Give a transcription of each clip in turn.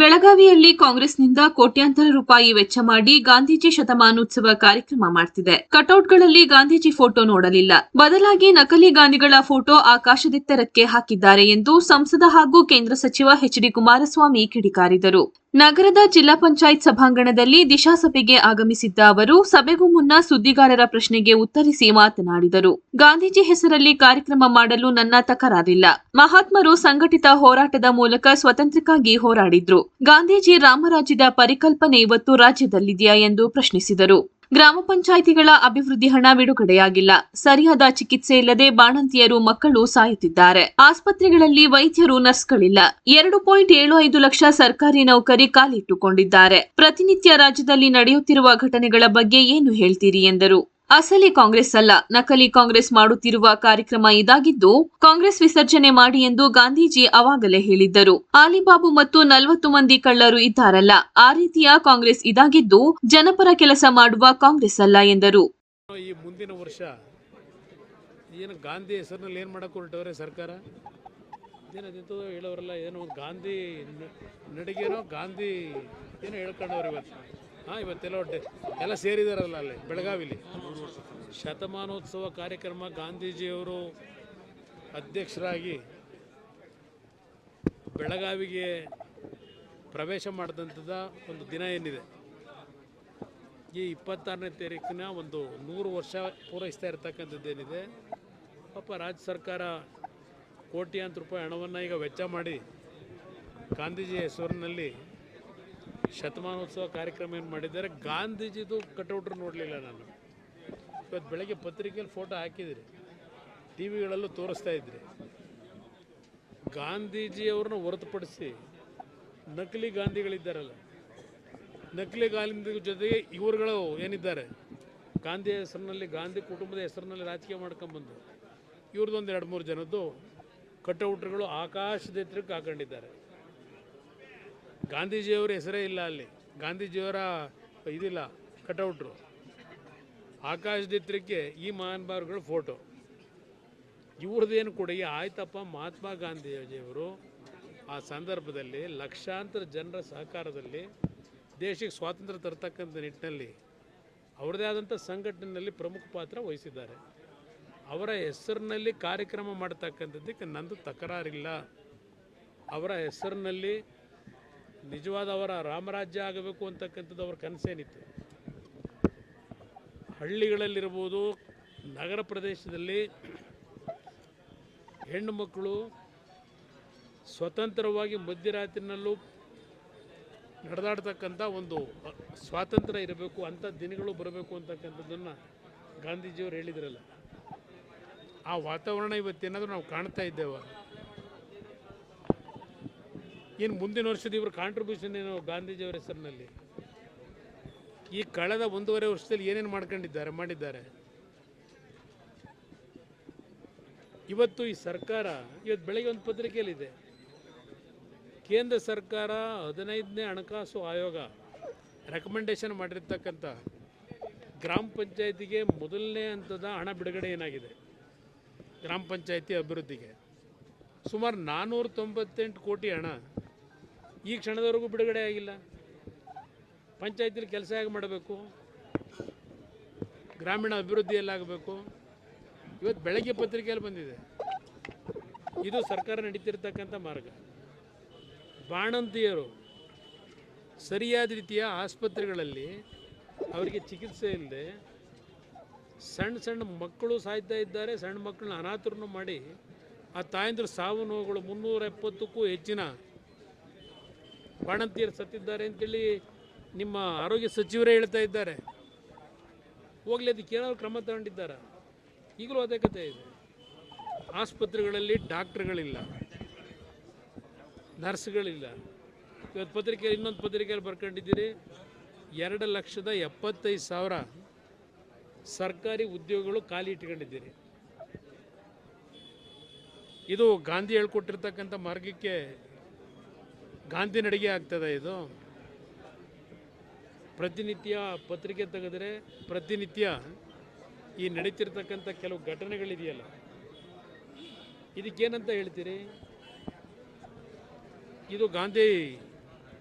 ಬೆಳಗಾವಿಯಲ್ಲಿ ಕಾಂಗ್ರೆಸ್ನಿಂದ ಕೋಟ್ಯಾಂತರ ರೂಪಾಯಿ ವೆಚ್ಚ ಮಾಡಿ ಗಾಂಧೀಜಿ ಶತಮಾನೋತ್ಸವ ಕಾರ್ಯಕ್ರಮ ಮಾಡ್ತಿದೆ. ಕಟೌಟ್ಗಳಲ್ಲಿ ಗಾಂಧೀಜಿ ಫೋಟೋ ನೋಡಲಿಲ್ಲ. ಬದಲಾಗಿ ನಕಲಿ ಗಾಂಧಿಗಳ ಫೋಟೋ ಆಕಾಶದೆತ್ತರಕ್ಕೆ ಹಾಕಿದ್ದಾರೆ ಎಂದು ಸಂಸದ ಹಾಗೂ ಕೇಂದ್ರ ಸಚಿವ ಎಚ್ ಡಿ ಕುಮಾರಸ್ವಾಮಿ ಕಿಡಿಕಾರಿದರು. ನಗರದ ಜಿಲ್ಲಾ ಪಂಚಾಯತ್ ಸಭಾಂಗಣದಲ್ಲಿ ದಿಶಾ ಸಭೆಗೆ ಆಗಮಿಸಿದ್ದ ಅವರು ಸಭೆಗೂ ಮುನ್ನ ಸುದ್ದಿಗಾರರ ಪ್ರಶ್ನೆಗೆ ಉತ್ತರಿಸಿ ಮಾತನಾಡಿದರು. ಗಾಂಧೀಜಿ ಹೆಸರಲ್ಲಿ ಕಾರ್ಯಕ್ರಮ ಮಾಡಲು ನನ್ನ ತಕರಾರಿಲ್ಲ. ಮಹಾತ್ಮರು ಸಂಘಟಿತ ಹೋರಾಟದ ಮೂಲಕ ಸ್ವತಂತ್ರಕ್ಕಾಗಿ ಹೋರಾಡಿದ್ರು. ಗಾಂಧೀಜಿ ರಾಮರಾಜ್ಯದ ಪರಿಕಲ್ಪನೆ ಇವತ್ತು ರಾಜ್ಯದಲ್ಲಿದೆಯಾ ಎಂದು ಪ್ರಶ್ನಿಸಿದರು. ಗ್ರಾಮ ಪಂಚಾಯಿತಿಗಳ ಅಭಿವೃದ್ಧಿ ಹಣ ಬಿಡುಗಡೆಯಾಗಿಲ್ಲ. ಸರಿಯಾದ ಚಿಕಿತ್ಸೆ ಇಲ್ಲದೆ ಬಾಣಂತಿಯರು ಮಕ್ಕಳು ಸಾಯುತ್ತಿದ್ದಾರೆ. ಆಸ್ಪತ್ರೆಗಳಲ್ಲಿ ವೈದ್ಯರು ನರ್ಸ್ಗಳಿಲ್ಲ. ಎರಡು ಪಾಯಿಂಟ್ ಏಳು ಐದು ಲಕ್ಷ ಸರ್ಕಾರಿ ನೌಕರಿ ಕಾಲಿಟ್ಟುಕೊಂಡಿದ್ದಾರೆ ಪ್ರತಿನಿತ್ಯ ರಾಜ್ಯದಲ್ಲಿ ನಡೆಯುತ್ತಿರುವ ಘಟನೆಗಳ ಬಗ್ಗೆ ಏನು ಹೇಳ್ತೀರಿ ಎಂದರು. ಅಸಲಿ ಕಾಂಗ್ರೆಸ್ ಅಲ್ಲ. ನಕಲಿ ಕಾಂಗ್ರೆಸ್ ಮಾಡುತ್ತಿರುವ ಕಾರ್ಯಕ್ರಮ ಇದಾಗಿದ್ದು, ಕಾಂಗ್ರೆಸ್ ವಿಸರ್ಜನೆ ಮಾಡಿ ಎಂದು ಗಾಂಧೀಜಿ ಅವಾಗಲೇ ಹೇಳಿದ್ದರು. ಆಲಿಬಾಬು ಮತ್ತು ನಲವತ್ತು ಮಂದಿ ಕಳ್ಳರು ಇದ್ದಾರಲ್ಲ. ಆ ರೀತಿಯ ಕಾಂಗ್ರೆಸ್ ಇದಾಗಿದ್ದು, ಜನಪರ ಕೆಲಸ ಮಾಡುವ ಕಾಂಗ್ರೆಸ್ ಅಲ್ಲ ಎಂದರು. ಈ ಮುಂದಿನ ವರ್ಷ ಏನು ಗಾಂಧಿ ಹೆಸರಿನಲ್ಲಿ ಏನು ಮಾಡಕ್ಕೆ ಹೊರಟವ್ರೆ ಸರ್ಕಾರ? ಹೇಳೋರಲ್ಲ, ಏನೋ ಗಾಂಧಿ ನಡಿಗೆನೋ ಗಾಂಧಿ ಏನೋ ಹೇಳ್ಕೊಂಡವ್ರು ಇವತ್ತು? ಹಾಂ ಇವತ್ತೆಲ್ಲ ಒಟ್ಟೆ. ಎಲ್ಲ ಸೇರಿದಾರಲ್ಲ ಅಲ್ಲಿ, ಬೆಳಗಾವಿಲಿ. ಶತಮಾನೋತ್ಸವ ಕಾರ್ಯಕ್ರಮ, ಗಾಂಧೀಜಿಯವರು ಅಧ್ಯಕ್ಷರಾಗಿ ಬೆಳಗಾವಿಗೆ ಪ್ರವೇಶ ಮಾಡಿದಂಥದ ಒಂದು ದಿನ ಏನಿದೆ. ಈ ಇಪ್ಪತ್ತಾರನೇ ತಾರೀಕಿನ ಒಂದು ನೂರು ವರ್ಷ ಪೂರೈಸ್ತಾ ಇರತಕ್ಕಂಥದ್ದೇನಿದೆ ಪಾಪ ರಾಜ್ಯ ಸರ್ಕಾರ ಕೋಟ್ಯಾಂತರ ರೂಪಾಯಿ ಹಣವನ್ನು ಈಗ ವೆಚ್ಚ ಮಾಡಿ ಗಾಂಧೀಜಿ ಹೆಸರಿನಲ್ಲಿ ಶತಮಾನೋತ್ಸವ ಕಾರ್ಯಕ್ರಮ ಏನು ಮಾಡಿದ್ದಾರೆ? ಗಾಂಧೀಜಿದು ಕಟೌಟ್ರು ನೋಡಲಿಲ್ಲ ನಾನು. ಇವತ್ತು ಬೆಳಗ್ಗೆ ಪತ್ರಿಕೆಯಲ್ಲಿ ಫೋಟೋ ಹಾಕಿದಿರಿ. ಟಿ ವಿಗಳಲ್ಲೂ ತೋರಿಸ್ತಾ ಇದ್ರಿ. ಗಾಂಧೀಜಿಯವ್ರನ್ನ ಹೊರತುಪಡಿಸಿ ನಕಲಿ ಗಾಂಧಿಗಳಿದ್ದಾರಲ್ಲ, ನಕಲಿ ಗಾಂಧಿ ಜೊತೆಗೆ ಇವರುಗಳು ಏನಿದ್ದಾರೆ? ಗಾಂಧಿ ಹೆಸರಿನಲ್ಲಿ, ಗಾಂಧಿ ಕುಟುಂಬದ ಹೆಸರಿನಲ್ಲಿ ರಾಜಕೀಯ ಮಾಡ್ಕೊಂಬಂದು ಇವ್ರದ್ದೊಂದು ಎರಡು ಮೂರು ಜನದ್ದು ಕಟೌಟ್ರುಗಳು ಆಕಾಶದ ಎತ್ತರಕ್ಕೆ ಹಾಕೊಂಡಿದ್ದಾರೆ. ಗಾಂಧೀಜಿಯವರ ಹೆಸರೇ ಇಲ್ಲ ಅಲ್ಲಿ. ಗಾಂಧೀಜಿಯವರ ಇದಿಲ್ಲ, ಕಟೌಟ್ರು. ಆಕಾಶ್ ದಿತ್ರಕ್ಕೆ ಈ ಮಹಾನುಭಾವರುಗಳ ಫೋಟೋ. ಇವ್ರದ್ದೇನು ಕೊಡುಗೆ ಆಯ್ತಪ್ಪ ಮಹಾತ್ಮ ಗಾಂಧೀಜಿಯವರು ಆ ಸಂದರ್ಭದಲ್ಲಿ ಲಕ್ಷಾಂತರ ಜನರ ಸಹಕಾರದಲ್ಲಿ ದೇಶಕ್ಕೆ ಸ್ವಾತಂತ್ರ್ಯ ತರತಕ್ಕಂಥ ನಿಟ್ಟಿನಲ್ಲಿ ಅವರದೇ ಆದಂಥ ಸಂಘಟನೆಯಲ್ಲಿ ಪ್ರಮುಖ ಪಾತ್ರ ವಹಿಸಿದ್ದಾರೆ. ಅವರ ಹೆಸರಿನಲ್ಲಿ ಕಾರ್ಯಕ್ರಮ ಮಾಡತಕ್ಕಂಥದ್ದಕ್ಕೆ ನಂದು ತಕರಾರಿಲ್ಲ. ಅವರ ಹೆಸರಿನಲ್ಲಿ ನಿಜವಾದ ಅವರ ರಾಮರಾಜ್ಯ ಆಗಬೇಕು ಅಂತಕ್ಕಂಥದ್ದು ಅವರ ಕನಸೇನಿತ್ತು. ಹಳ್ಳಿಗಳಲ್ಲಿರ್ಬೋದು, ನಗರ ಪ್ರದೇಶದಲ್ಲಿ ಹೆಣ್ಣು ಮಕ್ಕಳು ಸ್ವತಂತ್ರವಾಗಿ ಮಧ್ಯರಾತ್ರಿನಲ್ಲೂ ನಡೆದಾಡ್ತಕ್ಕಂಥ ಒಂದು ಸ್ವಾತಂತ್ರ್ಯ ಇರಬೇಕು, ಅಂಥ ದಿನಗಳು ಬರಬೇಕು ಅಂತಕ್ಕಂಥದ್ದನ್ನು ಗಾಂಧೀಜಿಯವರು ಹೇಳಿದ್ರಲ್ಲ. ಆ ವಾತಾವರಣ ಇವತ್ತೇನಾದರೂ ನಾವು ಕಾಣ್ತಾ ಇದ್ದೇವೆ? ಏನು ಮುಂದಿನ ವರ್ಷದ ಇವರು ಕಾಂಟ್ರಿಬ್ಯೂಷನ್ ಏನು ಗಾಂಧೀಜಿಯವರ ಹೆಸರಿನಲ್ಲಿ? ಈ ಕಳೆದ ಒಂದೂವರೆ ವರ್ಷದಲ್ಲಿ ಏನೇನು ಮಾಡ್ಕೊಂಡಿದ್ದಾರೆ, ಮಾಡಿದ್ದಾರೆ? ಇವತ್ತು ಈ ಸರ್ಕಾರ, ಇವತ್ತು ಬೆಳಗ್ಗೆ ಒಂದು ಪತ್ರಿಕೆಯಲ್ಲಿದೆ. ಕೇಂದ್ರ ಸರ್ಕಾರ ಹದಿನೈದನೇ ಹಣಕಾಸು ಆಯೋಗ ರೆಕಮೆಂಡೇಶನ್ ಮಾಡಿರ್ತಕ್ಕಂಥ ಗ್ರಾಮ ಪಂಚಾಯತಿಗೆ ಮೊದಲನೇ ಹಂತದ ಹಣ ಬಿಡುಗಡೆ ಏನಾಗಿದೆ? ಗ್ರಾಮ ಪಂಚಾಯತಿ ಅಭಿವೃದ್ಧಿಗೆ. ಸುಮಾರು ನಾನ್ನೂರ ತೊಂಬತ್ತೆಂಟು ಕೋಟಿ ಹಣ ಈ ಕ್ಷಣದವರೆಗೂ ಬಿಡುಗಡೆ ಆಗಿಲ್ಲ. ಪಂಚಾಯತಿಲಿ ಕೆಲಸ ಹೇಗೆ ಮಾಡಬೇಕು? ಗ್ರಾಮೀಣ ಅಭಿವೃದ್ಧಿ ಎಲ್ಲಾಗಬೇಕು ಇವತ್ತು ಬೆಳಗ್ಗೆ ಪತ್ರಿಕೆಯಲ್ಲಿ ಬಂದಿದೆ. ಇದು ಸರ್ಕಾರ ನಡೀತಿರ್ತಕ್ಕಂಥ ಮಾರ್ಗ. ಬಾಣಂತಿಯರು ಸರಿಯಾದ ರೀತಿಯ ಆಸ್ಪತ್ರೆಗಳಲ್ಲಿ ಅವರಿಗೆ ಚಿಕಿತ್ಸೆ ಇಲ್ಲದೆ ಸಣ್ಣ ಸಣ್ಣ ಮಕ್ಕಳು ಸಾಯ್ತಾ ಇದ್ದಾರೆ. ಸಣ್ಣ ಮಕ್ಕಳನ್ನ ಅನಾಥರನ್ನು ಮಾಡಿ ಆ ತಾಯಂದ್ರ ಸಾವು ನೋವುಗಳು ಮುನ್ನೂರ ಎಪ್ಪತ್ತಕ್ಕೂ ಹೆಚ್ಚಿನ ಬಾಣಂತಿಯರು ಸತ್ತಿದ್ದಾರೆ ಅಂತೇಳಿ ನಿಮ್ಮ ಆರೋಗ್ಯ ಸಚಿವರೇ ಹೇಳ್ತಾ ಇದ್ದಾರೆ. ಹೋಗಲಿ ಅದಕ್ಕೆ ಏನಾದ್ರು ಕ್ರಮ ತಗೊಂಡಿದ್ದಾರೆ. ಈಗಲೂ ಅದೇ ಕಥೆ ಇದೆ. ಆಸ್ಪತ್ರೆಗಳಲ್ಲಿ ಡಾಕ್ಟ್ರುಗಳಿಲ್ಲ. ನರ್ಸ್ಗಳಿಲ್ಲ. ಇವತ್ತು ಪತ್ರಿಕೆ, ಇನ್ನೊಂದು ಪತ್ರಿಕೆಯಲ್ಲಿ ಬರ್ಕೊಂಡಿದ್ದೀರಿ. ಎರಡು ಲಕ್ಷದ ಎಪ್ಪತ್ತೈದು ಸಾವಿರ ಸರ್ಕಾರಿ ಉದ್ಯೋಗಗಳು ಖಾಲಿ ಇಟ್ಕೊಂಡಿದ್ದೀರಿ. ಇದು ಗಾಂಧಿ ಹೇಳ್ಕೊಟ್ಟಿರ್ತಕ್ಕಂಥ ಮಾರ್ಗಕ್ಕೆ ಗಾಂಧಿ ನಡಿಗೆ ಆಗ್ತದೆ ಇದು. ಪ್ರತಿನಿತ್ಯ ಪತ್ರಿಕೆ ತೆಗೆದ್ರೆ ಪ್ರತಿನಿತ್ಯ ಈ ನಡೀತಿರ್ತಕ್ಕಂಥ ಕೆಲವು ಘಟನೆಗಳಿದೆಯಲ್ಲ ಇದಕ್ಕೇನಂತ ಹೇಳ್ತೀರಿ? ಇದು ಗಾಂಧಿ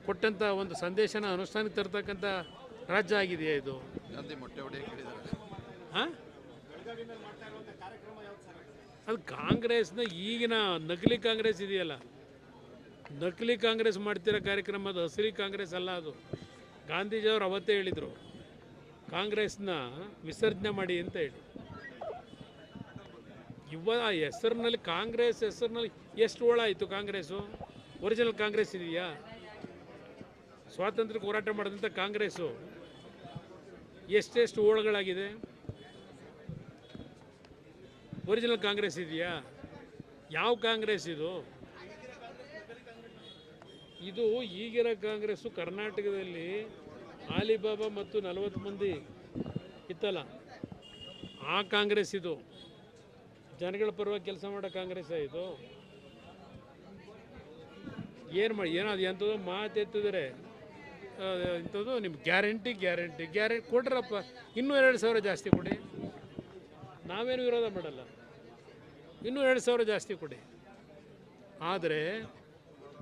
ಕೊಟ್ಟಂಥ ಒಂದು ಸಂದೇಶನ ಅನುಷ್ಠಾನಕ್ಕೆ ತರ್ತಕ್ಕಂಥ ರಾಜ್ಯ ಆಗಿದೆಯಾ ಇದು? ಗಾಂಧಿ ಮೊಟ್ಟೆ ಹಾಂ? ಅದು ಕಾಂಗ್ರೆಸ್ನ ಈಗಿನ ನಕಲಿ ಕಾಂಗ್ರೆಸ್ ಇದೆಯಲ್ಲ? ನಕಲಿ ಕಾಂಗ್ರೆಸ್ ಮಾಡ್ತಿರೋ ಕಾರ್ಯಕ್ರಮ ಅದು, ಹಸಿರಿ ಕಾಂಗ್ರೆಸ್ ಅಲ್ಲ ಅದು. ಗಾಂಧೀಜಿಯವರು ಅವತ್ತೇ ಹೇಳಿದರು, ಕಾಂಗ್ರೆಸ್ನ ವಿಸರ್ಜನೆ ಮಾಡಿ ಅಂತ ಹೇಳಿ. ಇವ ಆ ಹೆಸರಿನಲ್ಲಿ, ಕಾಂಗ್ರೆಸ್ ಹೆಸರಿನಲ್ಲಿ ಎಷ್ಟು ಓಳ ಆಯಿತು ಕಾಂಗ್ರೆಸ್ಸು? ಒರಿಜಿನಲ್ ಕಾಂಗ್ರೆಸ್ ಇದೆಯಾ? ಸ್ವಾತಂತ್ರ್ಯಕ್ಕೆ ಹೋರಾಟ ಮಾಡಿದಂಥ ಕಾಂಗ್ರೆಸ್ಸು ಎಷ್ಟೆಷ್ಟು ಓಳಗಳಾಗಿದೆ ಒರಿಜಿನಲ್ ಕಾಂಗ್ರೆಸ್ ಇದೆಯಾ? ಯಾವ ಕಾಂಗ್ರೆಸ್ ಇದು? ಇದು ಈಗಿನ ಕಾಂಗ್ರೆಸ್ಸು ಕರ್ನಾಟಕದಲ್ಲಿ ಆಲಿಬಾಬಾ ಮತ್ತು ನಲವತ್ತು ಮಂದಿ ಇತ್ತಲ್ಲ? ಆ ಕಾಂಗ್ರೆಸ್ ಇದು. ಜನಗಳ ಪರವಾಗಿ ಕೆಲಸ ಮಾಡೋ ಕಾಂಗ್ರೆಸ್ ಇದು. ಏನು ಮಾಡಿ ಏನೋ ಅದು ಎಂಥದ್ದು ಮಾತು ಎತ್ತಿದರೆ ಇಂಥದ್ದು ನಿಮ್ಗೆ ಗ್ಯಾರಂಟಿ ಗ್ಯಾರಂಟಿ ಗ್ಯಾರಂಟಿ ಕೊಡ್ರಪ್ಪ. ಇನ್ನೂ ಎರಡು ಸಾವಿರ ಜಾಸ್ತಿ ಕೊಡಿ. ನಾವೇನು ವಿರೋಧ ಮಾಡಲ್ಲ. ಇನ್ನೂ ಎರಡು ಸಾವಿರ ಜಾಸ್ತಿ ಕೊಡಿ. ಆದರೆ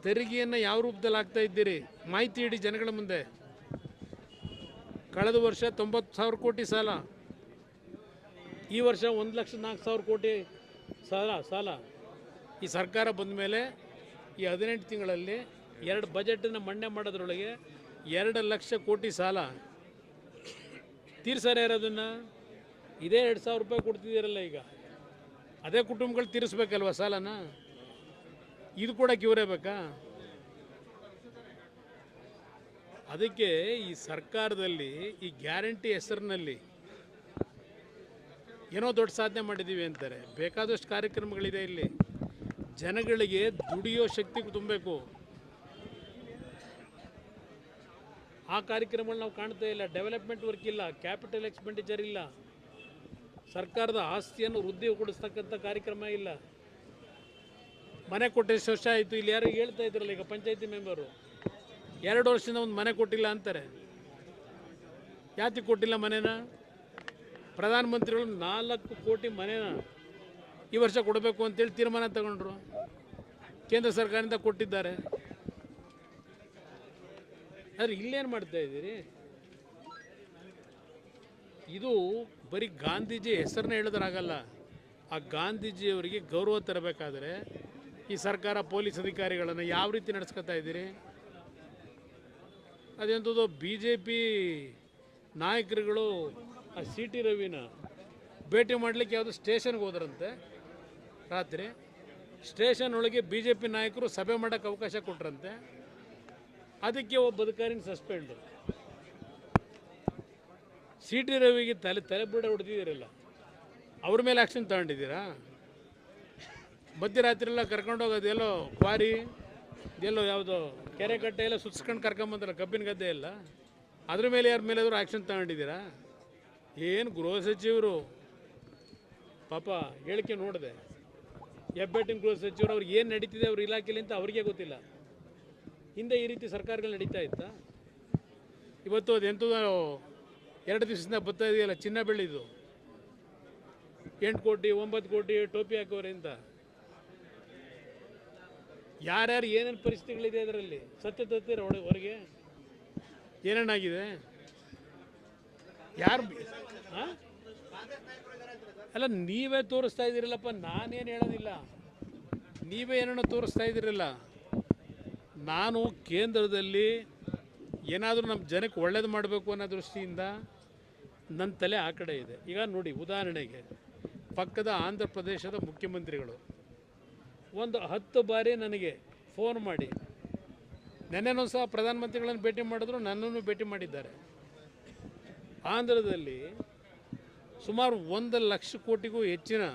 ತೆರಿಗೆಯನ್ನು ಯಾವ ರೂಪದಲ್ಲಿ ಹಾಕ್ತಾ ಇದ್ದೀರಿ? ಮಾಹಿತಿ ಇಡಿ ಜನಗಳ ಮುಂದೆ. ಕಳೆದ ವರ್ಷ ತೊಂಬತ್ತು ಸಾವಿರ ಕೋಟಿ ಸಾಲ. ಈ ವರ್ಷ ಒಂದು ಲಕ್ಷ ನಾಲ್ಕು ಸಾವಿರ ಕೋಟಿ ಸಾಲ ಸಾಲ. ಈ ಸರ್ಕಾರ ಬಂದ ಮೇಲೆ ಈ ಹದಿನೆಂಟು ತಿಂಗಳಲ್ಲಿ ಎರಡು ಬಜೆಟನ್ನು ಮಂಡನೆ ಮಾಡೋದ್ರೊಳಗೆ ಎರಡು ಲಕ್ಷ ಕೋಟಿ ಸಾಲ. ತೀರ್ಸಾರ ಯಾರದನ್ನು ಇದೇ ಎರಡು ಸಾವಿರ ರೂಪಾಯಿ ಕೊಡ್ತಿದ್ದೀರಲ್ಲ ಈಗ. ಅದೇ ಕುಟುಂಬಗಳು ತೀರಿಸ್ಬೇಕಲ್ವ ಸಾಲನ? ಇದು ಕೂಡ ಇವರೇ ಬೇಕಾ? ಅದಕ್ಕೆ ಈ ಸರ್ಕಾರದಲ್ಲಿ ಈ ಗ್ಯಾರಂಟಿ ಹೆಸರಿನಲ್ಲಿ ಏನೋ ದೊಡ್ಡ ಸಾಧನೆ ಮಾಡಿದ್ದೀವಿ ಅಂತಾರೆ. ಬೇಕಾದಷ್ಟು ಕಾರ್ಯಕ್ರಮಗಳಿದೆ ಇಲ್ಲಿ. ಜನಗಳಿಗೆ ದುಡಿಯೋ ಶಕ್ತಿ ತುಂಬಬೇಕು. ಆ ಕಾರ್ಯಕ್ರಮಗಳು ನಾವು ಕಾಣ್ತಾ ಇಲ್ಲ. ಡೆವಲಪ್ಮೆಂಟ್ ವರ್ಕ್ ಇಲ್ಲ. ಕ್ಯಾಪಿಟಲ್ ಎಕ್ಸ್ಪೆಂಡಿಚರ್ ಇಲ್ಲ. ಸರ್ಕಾರದ ಆಸ್ತಿಯನ್ನು ವೃದ್ಧಿಗೊಳಿಸ್ತಕ್ಕಂಥ ಕಾರ್ಯಕ್ರಮ ಇಲ್ಲ. ಮನೆ ಕೊಟ್ಟು ಎಷ್ಟು ವರ್ಷ ಆಯಿತು. ಇಲ್ಲಿ ಯಾರು ಹೇಳ್ತಾ ಇದ್ರಲ್ಲ ಈಗ ಪಂಚಾಯತಿ ಮೆಂಬರು ಎರಡು ವರ್ಷದಿಂದ ಒಂದು ಮನೆ ಕೊಟ್ಟಿಲ್ಲ ಅಂತಾರೆ. ಯಾತಿ ಕೊಟ್ಟಿಲ್ಲ ಮನೇನ? ಪ್ರಧಾನಮಂತ್ರಿಗಳು ನಾಲ್ಕು ಕೋಟಿ ಮನೇನ ಈ ವರ್ಷ ಕೊಡಬೇಕು ಅಂತೇಳಿ ತೀರ್ಮಾನ ತಗೊಂಡ್ರು. ಕೇಂದ್ರ ಸರ್ಕಾರದಿಂದ ಕೊಟ್ಟಿದ್ದಾರೆ. ಆದರೆ ಇಲ್ಲೇನು ಮಾಡ್ತಾ ಇದ್ದೀರಿ? ಇದು ಬರೀ ಗಾಂಧೀಜಿ ಹೆಸರನ್ನ ಹೇಳಿದ್ರಾಗಲ್ಲ. ಆ ಗಾಂಧೀಜಿಯವರಿಗೆ ಗೌರವ ತರಬೇಕಾದ್ರೆ ಈ ಸರ್ಕಾರ ಪೊಲೀಸ್ ಅಧಿಕಾರಿಗಳನ್ನು ಯಾವ ರೀತಿ ನಡೆಸ್ಕೊತಾ ಇದ್ದೀರಿ? ಅದೆಂಥದ್ದು ಬಿ ಜೆ ಪಿ ನಾಯಕರುಗಳು ಆ ಸಿ ಟಿ ರವಿನ ಭೇಟಿ ಮಾಡಲಿಕ್ಕೆ ಯಾವುದು ಸ್ಟೇಷನ್ಗೆ ಹೋದ್ರಂತೆ ರಾತ್ರಿ. ಸ್ಟೇಷನ್ ಒಳಗೆ ಬಿ ಜೆ ಪಿ ನಾಯಕರು ಸಭೆ ಮಾಡೋಕ್ಕೆ ಅವಕಾಶ ಕೊಟ್ರಂತೆ. ಅದಕ್ಕೆ ಒಬ್ಬ ಅಧಿಕಾರಿನ ಸಸ್ಪೆಂಡು. ಸಿ ಟಿ ರವಿಗೆ ತಲೆ ತಲೆ ಬುಡ ಹೊಡೆದಿದ್ದೀರಲ್ಲ, ಅವ್ರ ಮೇಲೆ ಆ್ಯಕ್ಷನ್ ತಗೊಂಡಿದ್ದೀರಾ? ಮಧ್ಯರಾತ್ರಿ ಎಲ್ಲ ಕರ್ಕೊಂಡೋಗೋದು ಎಲ್ಲೋ ಕ್ವಾರಿ, ಎಲ್ಲೋ ಯಾವುದೋ ಕೆರೆ ಕಟ್ಟೆ ಎಲ್ಲ ಸುತ್ಸ್ಕೊಂಡು ಕರ್ಕೊಂಬಂದಲ್ಲ ಕಬ್ಬಿನ ಗದ್ದೆ ಎಲ್ಲ? ಅದ್ರ ಮೇಲೆ ಯಾರ ಮೇಲಾದರೂ ಆ್ಯಕ್ಷನ್ ತಗೊಂಡಿದ್ದೀರಾ? ಏನು ಗೃಹ ಸಚಿವರು? ಪಾಪ ಹೇಳಿಕೆ ನೋಡಿದೆ. ಹೆಬ್ಬೆಟ್ಟಿನ ಗೃಹ ಸಚಿವರು ಅವ್ರಿಗೆ ಏನು ನಡೀತಿದೆ ಅವ್ರ ಇಲಾಖೆಲಿ ಅಂತ ಅವ್ರಿಗೆ ಗೊತ್ತಿಲ್ಲ. ಹಿಂದೆ ಈ ರೀತಿ ಸರ್ಕಾರಗಳು ನಡೀತಾ ಇತ್ತಾ? ಇವತ್ತು ಅದೆಂಥದ್ದು ಎರಡು ದಿವಸದಿಂದ ಬರ್ತಾ ಇದೆಯಲ್ಲ, ಚಿನ್ನ ಬೆಳ್ಳಿದು. ಎಂಟು ಕೋಟಿ, ಒಂಬತ್ತು ಕೋಟಿ ಟೋಪಿ ಹಾಕೋರೆ ಅಂತ ಯಾರ್ಯಾರು ಏನೇನು ಪರಿಸ್ಥಿತಿಗಳಿದೆ ಅದರಲ್ಲಿ? ಸತ್ಯ ತತ್ತೀರ ಹೊರಗೆ ಏನೇನಾಗಿದೆ? ಯಾರು ಅಲ್ಲ, ನೀವೇ ತೋರಿಸ್ತಾ ಇದ್ದೀರಲ್ಲಪ್ಪ, ನಾನೇನು ಹೇಳೋದಿಲ್ಲ. ನೀವೇ ಏನೇನೋ ತೋರಿಸ್ತಾ ಇದ್ದೀರಲ್ಲ. ನಾನು ಕೇಂದ್ರದಲ್ಲಿ ಏನಾದರೂ ನಮ್ಮ ಜನಕ್ಕೆ ಒಳ್ಳೇದು ಮಾಡಬೇಕು ಅನ್ನೋ ದೃಷ್ಟಿಯಿಂದ ನನ್ನ ತಲೆ ಆ ಕಡೆ ಇದೆ. ಈಗ ನೋಡಿ, ಉದಾಹರಣೆಗೆ ಪಕ್ಕದ ಆಂಧ್ರ ಪ್ರದೇಶದ ಮುಖ್ಯಮಂತ್ರಿಗಳು. ಒಂದು ಹತ್ತು ಬಾರಿ ನನಗೆ ಫೋನ್ ಮಾಡಿ, ನೆನ್ನೆನೂ ಸಹ ಪ್ರಧಾನಮಂತ್ರಿಗಳನ್ನು ಭೇಟಿ ಮಾಡಿದ್ರು, ನನ್ನನ್ನು ಭೇಟಿ ಮಾಡಿದ್ದಾರೆ. ಆಂಧ್ರದಲ್ಲಿ ಸುಮಾರು ಒಂದು ಲಕ್ಷ ಕೋಟಿಗೂ ಹೆಚ್ಚಿನ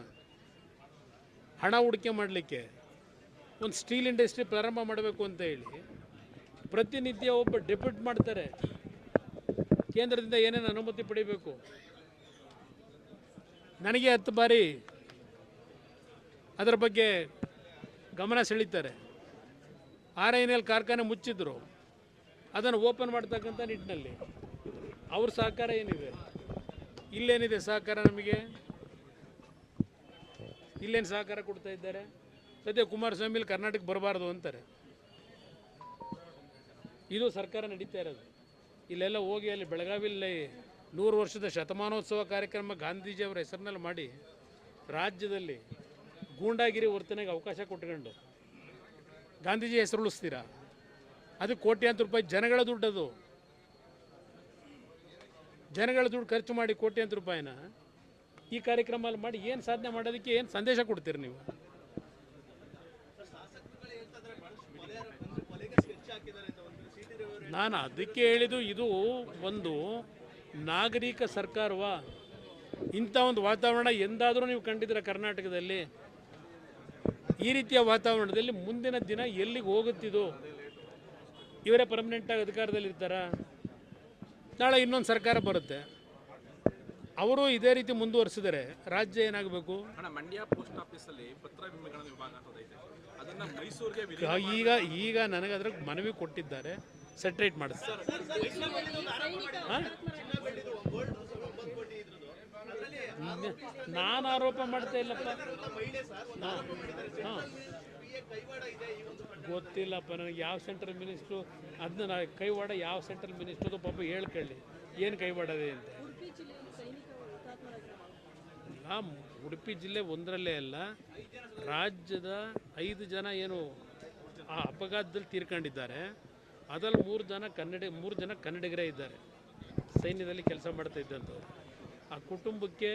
ಹಣ ಹೂಡಿಕೆ ಮಾಡಲಿಕ್ಕೆ ಒಂದು ಸ್ಟೀಲ್ ಇಂಡಸ್ಟ್ರಿ ಪ್ರಾರಂಭ ಮಾಡಬೇಕು ಅಂತ ಹೇಳಿ ಪ್ರತಿನಿತ್ಯ ಒಬ್ಬ ಡೆಪ್ಯೂಟ್ ಮಾಡ್ತಾರೆ. ಕೇಂದ್ರದಿಂದ ಏನೇನು ಅನುಮತಿ ಪಡಿಬೇಕು? ನನಗೆ ಹತ್ತು ಬಾರಿ ಅದರ ಬಗ್ಗೆ ಗಮನ ಸೆಳೀತಾರೆ. ಆರ್ ಐ ಎಲ್ ಕಾರ್ಖಾನೆ ಮುಚ್ಚಿದ್ರು. ಅದನ್ನು ಓಪನ್ ಮಾಡ್ತಕ್ಕಂಥ ನಿಟ್ಟಿನಲ್ಲಿ. ಅವ್ರ ಸಹಕಾರ ಏನಿದೆ? ಇಲ್ಲೇನಿದೆ ಸಹಕಾರ ನಮಗೆ? ಇಲ್ಲೇನು ಸಹಕಾರ ಕೊಡ್ತಾ ಇದ್ದಾರೆ? ಸದ್ಯ ಕುಮಾರಸ್ವಾಮಿಲಿ ಕರ್ನಾಟಕ ಬರಬಾರ್ದು ಅಂತಾರೆ. ಇದು ಸರ್ಕಾರ ನಡೀತಾ ಇರೋದು. ಇಲ್ಲೆಲ್ಲ ಹೋಗಿ ಅಲ್ಲಿ ಬೆಳಗಾವಿಯಲ್ಲಿ ನೂರು ವರ್ಷದ ಶತಮಾನೋತ್ಸವ ಕಾರ್ಯಕ್ರಮ ಗಾಂಧೀಜಿಯವರ ಹೆಸರಿನಲ್ಲಿ ಮಾಡಿ ರಾಜ್ಯದಲ್ಲಿ ಗೂಂಡಾಗಿರಿ ವರ್ತನೆಗೆ ಅವಕಾಶ ಕೊಟ್ಕೊಂಡು ಗಾಂಧೀಜಿ ಹೆಸರು ಉಳಿಸ್ತೀರಾ ಅದು ಕೋಟ್ಯಾಂತರ ರೂಪಾಯಿ ಜನಗಳ ದುಡ್ಡದು. ಜನಗಳ ದುಡ್ಡು ಖರ್ಚು ಮಾಡಿ ಕೋಟ್ಯಾಂತರ ರೂಪಾಯಿನ ಈ ಕಾರ್ಯಕ್ರಮ ಮಾಡಿ ಏನು ಸಾಧನೆ ಮಾಡೋದಕ್ಕೆ ಏನು ಸಂದೇಶ ಕೊಡ್ತೀರಿ ನೀವು? ನಾನು ಅದಕ್ಕೆ ಹೇಳಿದ್ದು ಇದು ಒಂದು ನಾಗರಿಕ ಸರ್ಕಾರವ? ಇಂಥ ಒಂದು ವಾತಾವರಣ ಎಂದಾದರೂ ನೀವು ಕಂಡಿದ್ದೀರ ಕರ್ನಾಟಕದಲ್ಲಿ? ಈ ರೀತಿಯ ವಾತಾವರಣದಲ್ಲಿ ಮುಂದಿನ ದಿನ ಎಲ್ಲಿಗೆ ಹೋಗುತ್ತಿದೋ ಇವರೇ ಪರ್ಮನೆಂಟಾಗಿ ಅಧಿಕಾರದಲ್ಲಿ ಇರ್ತಾರಾ? ನಾಳೆ ಇನ್ನೊಂದು ಸರ್ಕಾರ ಬರುತ್ತೆ. ಅವರು ಇದೇ ರೀತಿ ಮುಂದುವರಿಸಿದರೆ ರಾಜ್ಯ ಏನಾಗಬೇಕು? ಮಂಡ್ಯ ಪೋಸ್ಟ್ ಆಫೀಸಲ್ಲಿ ಪತ್ರ ವಿಭಾಗ ಈಗ ಈಗ ನನಗೆ ಅದ್ರ ಮನವಿ ಕೊಟ್ಟಿದ್ದಾರೆ. ಸೆಟ್ರೇಟ್ ಮಾಡಿಸ್ತಾರೆ ಹಾ? ನಾನು ಆರೋಪ ಮಾಡ್ತಾ ಇಲ್ಲಪ್ಪ. ಹಾ. ಹಾ. ಗೊತ್ತಿಲ್ಲಪ್ಪ ನನಗೆ ಯಾವ ಸೆಂಟ್ರಲ್ ಮಿನಿಸ್ಟ್ರು ಅದನ್ನ ನಾ ಕೈವಾಡ ಯಾವ ಸೆಂಟ್ರಲ್ ಮಿನಿಸ್ಟ್ರದು ಪಾಪ ಹೇಳ್ಕೊಳ್ಳಿ. ಏನು ಕೈವಾಡದೆ ಅಂತ. ಇಲ್ಲ ಉಡುಪಿ ಜಿಲ್ಲೆ ಒಂದರಲ್ಲೇ ಅಲ್ಲ ರಾಜ್ಯದ ಐದು ಜನ ಏನು ಆ ಅಪಘಾತದಲ್ಲಿ ತೀರ್ಕೊಂಡಿದ್ದಾರೆ. ಅದರಲ್ಲಿ ಮೂರು ಜನ ಕನ್ನಡ, ಮೂರು ಜನ ಕನ್ನಡಿಗರೇ ಇದ್ದಾರೆ. ಸೈನ್ಯದಲ್ಲಿ ಕೆಲಸ ಮಾಡ್ತಾ ಇದ್ದಂಥವ್ರು. ಆ ಕುಟುಂಬಕ್ಕೆ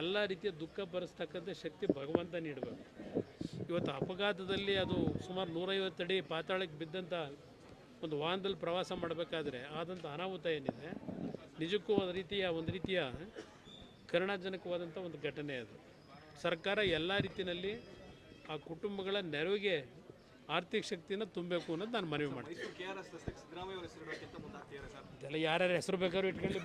ಎಲ್ಲ ರೀತಿಯ ದುಃಖ ಭರಿಸ್ತಕ್ಕಂಥ ಶಕ್ತಿ ಭಗವಂತ ನೀಡಬೇಕು. ಇವತ್ತು ಅಪಘಾತದಲ್ಲಿ ಅದು ಸುಮಾರು ನೂರೈವತ್ತು ಅಡಿ ಪಾತಾಳಕ್ಕೆ ಬಿದ್ದಂಥ ಒಂದು ವಾಹನದಲ್ಲಿ ಪ್ರವಾಸ ಮಾಡಬೇಕಾದ್ರೆ ಆದಂಥ ಅನಾಹುತ ಏನಿದೆ, ನಿಜಕ್ಕೂ ಒಂದು ರೀತಿಯ ಒಂದು ರೀತಿಯ ಕರುಣಾಜನಕವಾದಂಥ ಒಂದು ಘಟನೆ ಅದು. ಸರ್ಕಾರ ಎಲ್ಲ ರೀತಿಯಲ್ಲಿ ಆ ಕುಟುಂಬಗಳ ನೆರವಿಗೆ ಆರ್ಥಿಕ ಶಕ್ತಿನ ತುಂಬಬೇಕು ಅನ್ನೋದು ನಾನು ಮನವಿ ಮಾಡ್ತೀನಿ. ಯಾರ್ಯಾರ ಹೆಸರು ಬೇಕಾದ್ರೂ ಇಟ್ಕೊಳ್ಳಿ